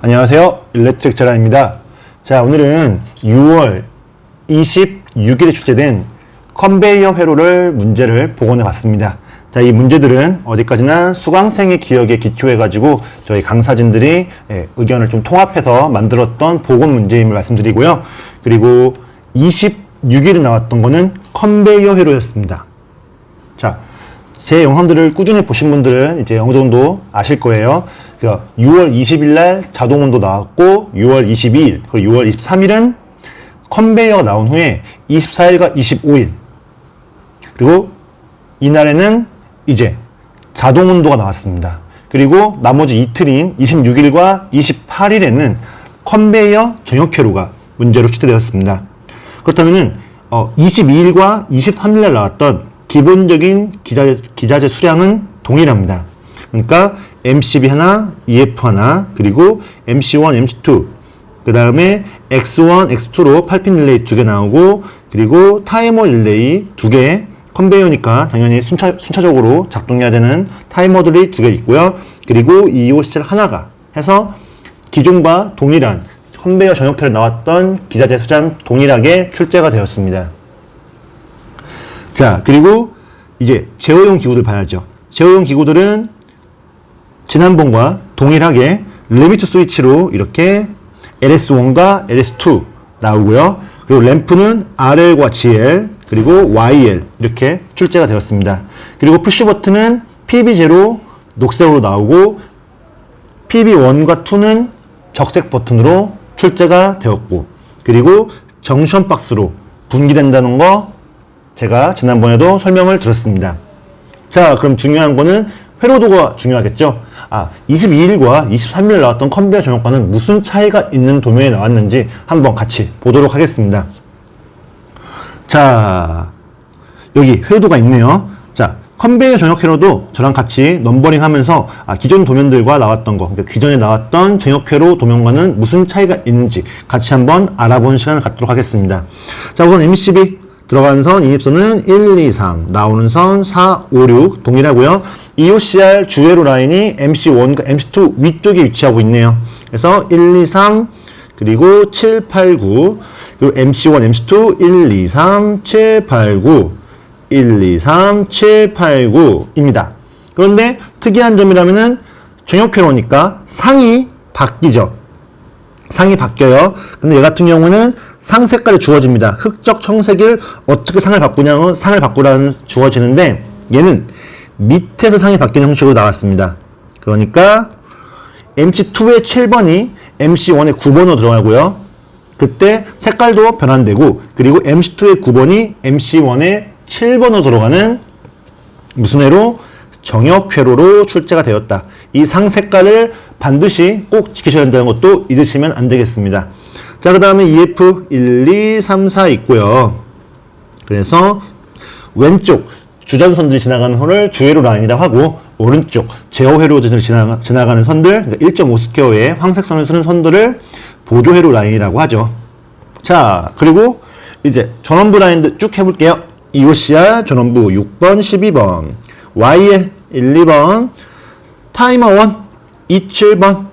안녕하세요. 일렉트릭 자라입니다. 자, 오늘은 6월 26일에 출제된 컨베이어 회로를 문제를 복원해 봤습니다. 자, 이 문제들은 어디까지나 수강생의 기억에 기초해가지고 저희 강사진들이 예, 의견을 좀 통합해서 만들었던 복원 문제임을 말씀드리고요. 그리고 26일에 나왔던 거는 컨베이어 회로였습니다. 자, 제 영상들을 꾸준히 보신 분들은 이제 어느 정도 아실 거예요. 그러니까 6월 20일 날 자동온도 나왔고 6월 22일 그리고 6월 23일은 컨베이어가 나온 후에 24일과 25일 그리고 이날에는 이제 자동온도가 나왔습니다. 그리고 나머지 이틀인 26일과 28일에는 컨베이어 전역회로가 문제로 출제되었습니다. 그렇다면은 어, 22일과 23일 날 나왔던 기본적인 기자, 기자재 수량은 동일합니다. 그러니까 MCB 하나, EF 하나, 그리고 MC1, MC2, 그 다음에 X1, X2로 8핀 릴레이 두 개 나오고, 그리고 타이머 릴레이 두 개, 컨베이어니까 당연히 순차, 순차적으로 작동해야 되는 타이머들이 두 개 있고요. 그리고 이 OCL 하나가 해서 기존과 동일한 컨베이어 전역회로 나왔던 기자재 수량 동일하게 출제가 되었습니다. 자, 그리고 이제 제어용 기구들 봐야죠. 제어용 기구들은 지난번과 동일하게 리미트 스위치로 이렇게 LS1과 LS2 나오고요. 그리고 램프는 RL과 GL 그리고 YL 이렇게 출제가 되었습니다. 그리고 푸시 버튼은 PB0 녹색으로 나오고 PB1과 2는 적색 버튼으로 출제가 되었고 그리고 정션 박스로 분기된다는 거 제가 지난번에도 설명을 드렸습니다. 자, 그럼 중요한 거는 회로도가 중요하겠죠? 아, 22일과 23일 나왔던 컨베이어 전용과는 무슨 차이가 있는 도면에 나왔는지 한번 같이 보도록 하겠습니다. 자, 여기 회로도가 있네요. 자, 컨베이어 전역 회로도 저랑 같이 넘버링 하면서 아, 기존 도면들과 나왔던 거, 그러니까 기존에 나왔던 전역 회로 도면과는 무슨 차이가 있는지 같이 한번 알아보는 시간을 갖도록 하겠습니다. 자, 우선 MCB 들어가는 선, 인입선은 1, 2, 3, 나오는 선 4, 5, 6 동일하고요. EOCR 주회로 라인이 MC1과 MC2 위쪽에 위치하고 있네요. 그래서 1, 2, 3 그리고 7, 8, 9 그리고 MC1, MC2 1, 2, 3, 7, 8, 9 1, 2, 3, 7, 8, 9입니다. 그런데 특이한 점이라면은 정역회로니까 상이 바뀌죠. 상이 바뀌어요. 근데 얘 같은 경우는 상 색깔이 주어집니다. 흑적 청색을 어떻게 상을 바꾸냐면 상을 바꾸라는 주어지는데 얘는 밑에서 상이 바뀌는 형식으로 나왔습니다. 그러니까 MC2의 7번이 MC1의 9번으로 들어가고요. 그때 색깔도 변환되고 그리고 MC2의 9번이 MC1의 7번으로 들어가는 무슨 회로? 정역회로로 출제가 되었다. 이 상 색깔을 반드시 꼭 지키셔야 된다는 것도 잊으시면 안 되겠습니다. 자, 그 다음에 EF 1, 2, 3, 4 있고요. 그래서 왼쪽 주전선들이 지나가는 선을 주회로 라인이라고 하고 오른쪽 제어회로들이 지나가, 지나가는 선들 그러니까 1.5스퀘어의 황색 선을 쓰는 선들을 보조회로 라인이라고 하죠. 자, 그리고 이제 전원부 라인들 쭉 해볼게요. EOCR 전원부 6번, 12번, YL 1, 2번, 타이머 1, 2, 7번,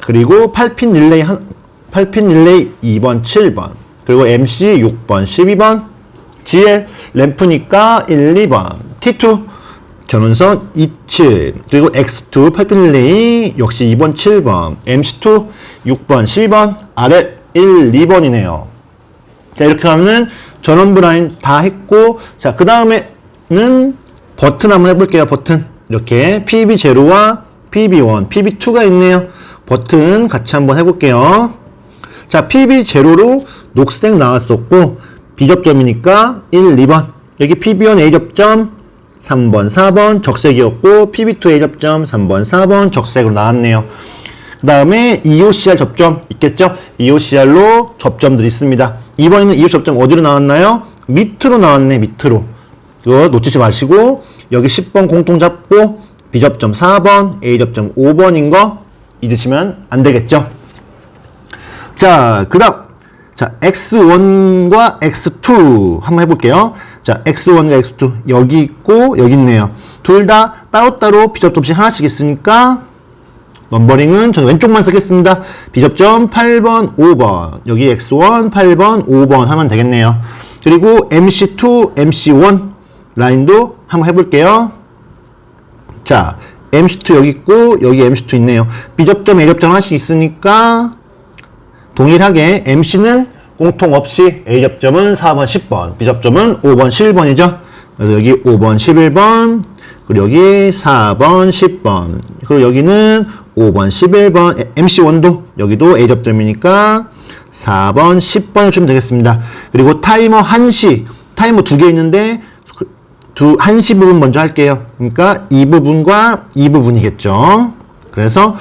그리고 8핀 릴레이 한, 8핀 릴레이 2번, 7번, 그리고 MC 6번, 12번, GL 램프니까 1, 2번, T2 견원선 27, 그리고 X2 8핀 릴레이 역시 2번, 7번, MC2 6번, 12번, RL 1, 2번이네요. 자, 이렇게 하면은 전원부 라인 다 했고, 자, 그 다음에는 버튼 한번 해볼게요. 버튼. 이렇게 PB0와 PB1, PB2가 있네요. 버튼 같이 한번 해볼게요. 자, PB0로 녹색 나왔었고, B접점이니까 1, 2번. 여기 PB1 A접점 3번, 4번 적색이었고, PB2 A접점 3번, 4번 적색으로 나왔네요. 그 다음에 EOCR 접점 있겠죠? EOCR로 접점들이 있습니다. 이번에는 EOC 접점 어디로 나왔나요? 밑으로 나왔네, 밑으로. 이거 놓치지 마시고, 여기 10번 공통 잡고, B접점 4번, A접점 5번인 거 잊으시면 안 되겠죠? 자, 그 다음. 자, X1과 X2 한번 해볼게요. 자, X1과 X2 여기 있고, 여기 있네요. 둘 다 따로따로 B접점씩 하나씩 있으니까 넘버링은 저는 왼쪽만 쓰겠습니다. B접점 8번, 5번. 여기 X1, 8번, 5번 하면 되겠네요. 그리고 MC2, MC1 라인도 한번 해볼게요. 자, MC2 여기 있고, 여기 MC2 있네요. B접점, A접점 하나씩 있으니까, 동일하게 MC는 공통 없이 A접점은 4번, 10번, B접점은 5번, 11번이죠. 그래서 여기 5번, 11번, 그리고 여기 4번, 10번, 그리고 여기는 5번, 11번, MC1도 여기도 A접점이니까 4번, 10번을 주면 되겠습니다. 그리고 타이머 1시, 타이머 두 개 있는데 두, 1시 부분 먼저 할게요. 그러니까 이 부분과 이 부분이겠죠. 그래서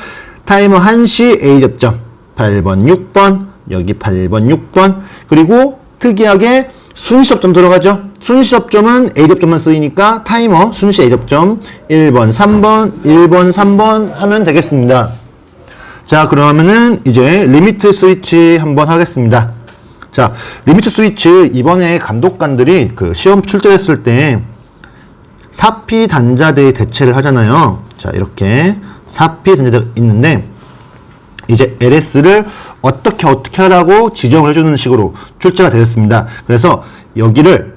타이머 1시 A접점 8번, 6번, 여기 8번, 6번, 그리고 특이하게 순시접점 들어가죠. 순시접점은 A접점만 쓰이니까 타이머 순시 A접점 1번, 3번, 1번, 3번 하면 되겠습니다. 자, 그러면은 이제 리미트 스위치 한번 하겠습니다. 자, 리미트 스위치 이번에 감독관들이 그 시험 출제했을 때 사피 단자대 대체를 하잖아요. 자, 이렇게 사피 단자대가 있는데 이제 LS를 어떻게 어떻게 하라고 지정을 해주는 식으로 출제가 되었습니다. 그래서 여기를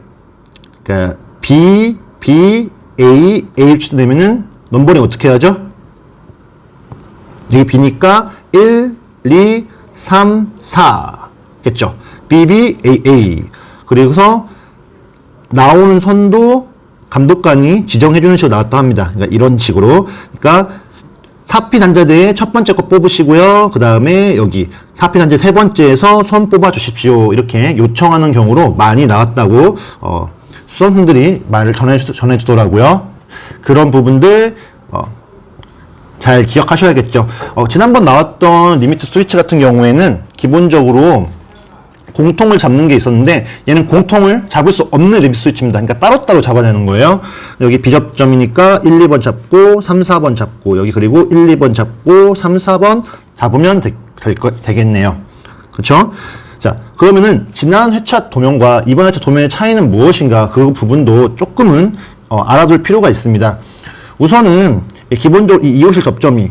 그러니까 B, B, A, A 되면은 넘버링 어떻게 하죠? 여기 B니까 1, 2, 3, 4 겠죠? B, B, A, A 그리고서 나오는 선도 감독관이 지정해주는 식으로 나왔다 합니다. 그러니까 이런 식으로. 그러니까 사피 단자대에 첫 번째 거 뽑으시고요. 그 다음에 여기 사피 단자 세 번째에서 손 뽑아 주십시오. 이렇게 요청하는 경우로 많이 나왔다고 어, 수험생들이 말을 전해주, 전해주더라고요. 그런 부분들 어, 잘 기억하셔야겠죠. 어, 지난번 나왔던 리미트 스위치 같은 경우에는 기본적으로 공통을 잡는 게 있었는데 얘는 공통을 잡을 수 없는 리미트 스위치입니다. 그러니까 따로따로 잡아내는 거예요. 여기 B접점이니까 1, 2번 잡고 3, 4번 잡고 여기 그리고 1, 2번 잡고 3, 4번 잡으면 되, 될 거, 되겠네요. 그렇죠? 자, 그러면은 지난 회차 도면과 이번 회차 도면의 차이는 무엇인가 그 부분도 조금은 어, 알아둘 필요가 있습니다. 우선은 기본적으로 이 이호실 접점이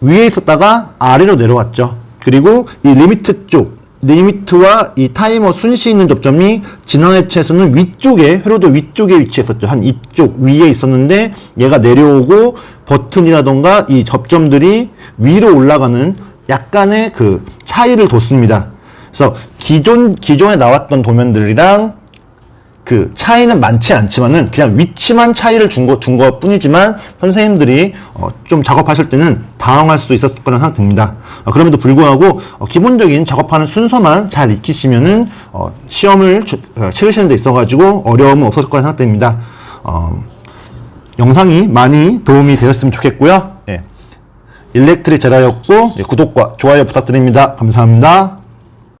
위에 있었다가 아래로 내려왔죠. 그리고 이 리미트 쪽, 리미트와 이 타이머 순시 있는 접점이 지난 회차에서는 위쪽에, 회로도 위쪽에 위치했었죠. 한 이쪽 위에 있었는데 얘가 내려오고 버튼이라던가 이 접점들이 위로 올라가는 약간의 그 차이를 뒀습니다. 그래서 기존, 기존에 나왔던 도면들이랑 그 차이는 많지 않지만은 그냥 위치만 차이를 준 것, 준것 뿐이지만 선생님들이 어, 좀 작업하실 때는 당황할 수도 있었을 거라 생각됩니다. 어, 그럼에도 불구하고 어, 기본적인 작업하는 순서만 잘 익히시면은 어, 시험을 주- 어, 치르시는 데 있어가지고 어려움은 없었을 거라 생각됩니다. 어, 영상이 많이 도움이 되었으면 좋겠고요. 예. 일렉트릭 제라였고 예, 구독과 좋아요 부탁드립니다. 감사합니다.